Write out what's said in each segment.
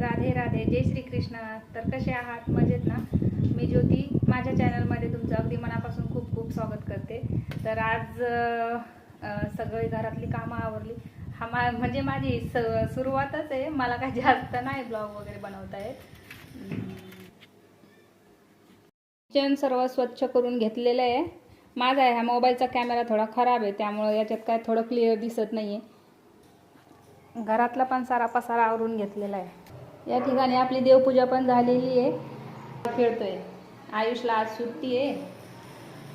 राधे राधे. जय श्री कृष्ण तर कसे आहात? मजेत ना? मी ज्योती. माझ्या चॅनलमध्ये तुमचं अगदी मनापासून खूप खूप स्वागत करते. तर आज सगळी घरातली कामं आवरली. हा मा म्हणजे माझी स सुरुवातच आहे. मला काही जास्त नाही ब्लॉग वगैरे बनवता येत. किचन सर्व स्वच्छ करून घेतलेलं आहे. माझा ह्या मोबाईलचा कॅमेरा थोडा खराब आहे. त्यामुळं याच्यात काय थोडं क्लिअर दिसत नाही आहे घरातला पण सारा पसारा आवरून घेतलेला आहे. या ठिकाणी आपली देवपूजा पण झालेली आहे. खेळतोय. आयुषला आज सुट्टी आहे.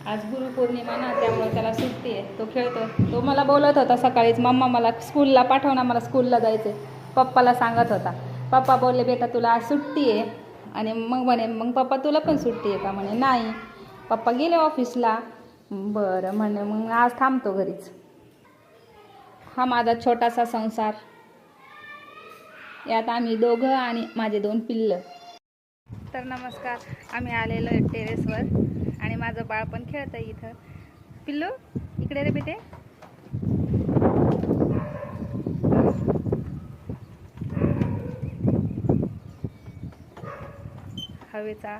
आज गुरुपौर्णिमा ना त्यामुळे त्याला सुट्टी आहे. तो खेळतो तो मला बोलत होता सकाळीच मम्मा मला स्कूलला पाठव ना मला स्कूलला जायचं आहे पप्पाला सांगत होता. पप्पा बोलले बेटा तुला आज सुट्टी आहे. आणि मग म्हणे मग पप्पा तुला पण सुट्टी आहे का? म्हणे नाही. पप्पा गेले ऑफिसला. बरं म्हणे मग आज थांबतो घरीच. हा माझा छोटासा संसार. यात आम्ही दोघं आणि माझे दोन पिल्लं. तर नमस्कार आम्ही आलेलो आहे टेरेसवर आणि माझं बाळ पण खेळतं इथं. पिल्लू इकडे रे बेटे. हवेचा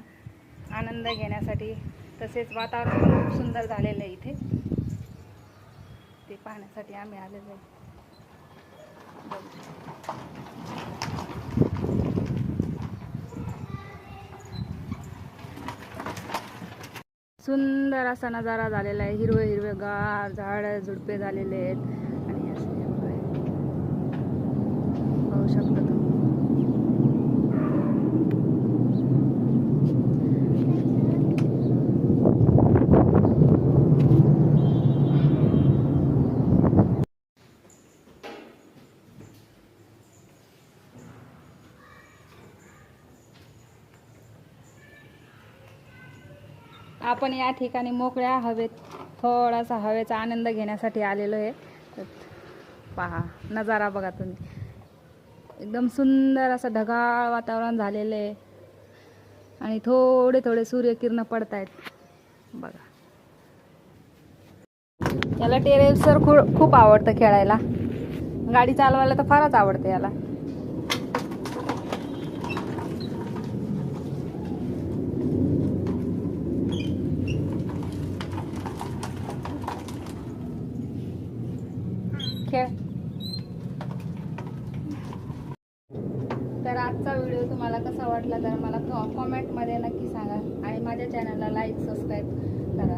आनंद घेण्यासाठी तसेच वातावरण पण खूप सुंदर झालेलं आहे इथे. ते पाहण्यासाठी आम्ही आलेलो आहे. सुंदर असा नजारा झालेला आहे. हिरवे हिरवे गार झाड झुडपे झालेले आहेत. आपण या ठिकाणी मोकळ्या हवेत थोडासा हवेचा आनंद घेण्यासाठी आलेलो आहे. पहा नजारा बघा तुम्ही. एकदम सुंदर असं ढगाळ वातावरण झालेलं आहे. आणि थोडे थोडे सूर्यकिरण पडत आहेत बघा. याला टेरेसवर खूप खूप आवडतं खेळायला. गाडी चालवायला तर फारच आवडते याला. खेळ तर आजचा व्हिडिओ तुम्हाला कसा वाटला तर मला कॉमेंटमध्ये नक्की सांगा. आणि माझ्या चॅनलला लाईक सबस्क्राईब करा.